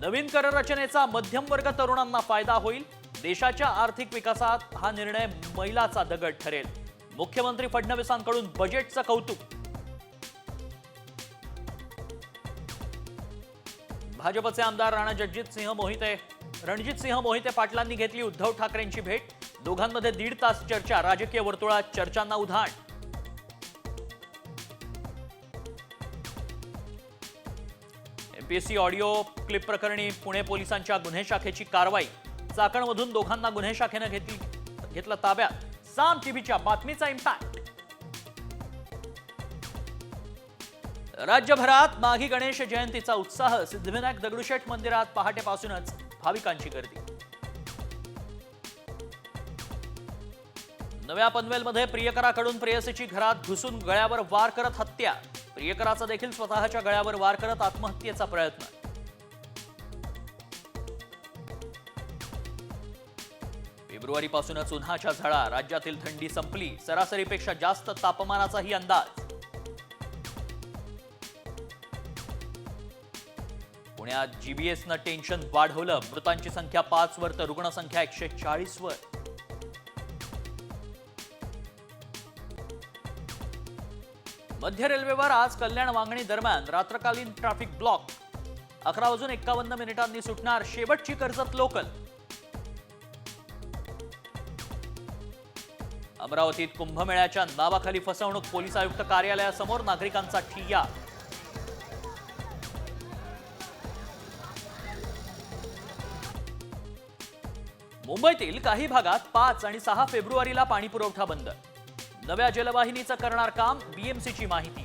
नवीन कर रचनेचा मध्यम वर्ग तरुणांना फायदा होईल. देशाच्या आर्थिक विकासात हा निर्णय मैलाचा दगड ठरेल. मुख्यमंत्री फडणवीसांकडून बजेटचं कौतुक. भाजपचे आमदार राणा जगजित सिंह मोहिते रणजित सिंह मोहिते पाटलांनी घेतली उद्धव ठाकरेंची भेट. दोघांमध्ये दीड तास चर्चा राजकीय वर्तुळात चर्चांना उधाण. एमपीएससी ऑडिओ क्लिप प्रकरणी पुणे पोलिसांच्या गुन्हे शाखेची कारवाई. चाकणमधून दोघांना गुन्हे शाखेनं घेतली घेतलं ताब्यात. साम टीव्हीच्या बातमीचा इम्पॅक्ट. राज्यभरात माघी गणेश जयंतीचा उत्साह. सिद्धिविनायक दगडूशेठ मंदिरात पहाटेपासूनच भाविकांची गर्दी. नव्या पनवेलमध्ये प्रियकराकडून प्रेयसीची घरात घुसून गळ्यावर वार करत हत्या. प्रियकराचा देखील स्वतःच्या गळ्यावर वार करत आत्महत्येचा प्रयत्न. फेब्रुवारीपासूनच उन्हाच्या झळा राज्यातील थंडी संपली सरासरीपेक्षा जास्त तापमानाचाही अंदाज. पुण्यात जीबीएसनं टेन्शन वाढवलं मृतांची संख्या पाच वर तर रुग्णसंख्या एकशे चाळीस वर. मध्य रेल्वेवर आज कल्याण वांगणी दरम्यान रात्रकालीन ट्रॅफिक ब्लॉक अकरा वाजून एक्कावन्न मिनिटांनी सुटणार शेवटची कर्जत लोकल. अमरावतीत कुंभमेळ्याच्या नावाखाली फसवणूक पोलीस आयुक्त कार्यालयासमोर नागरिकांचा ठिय्या. मुंबईतील काही भागात पाच आणि सहा फेब्रुवारीला पाणीपुरवठा बंद. नव्या जलवाहिनीचं करणार काम बीएमसीची माहिती.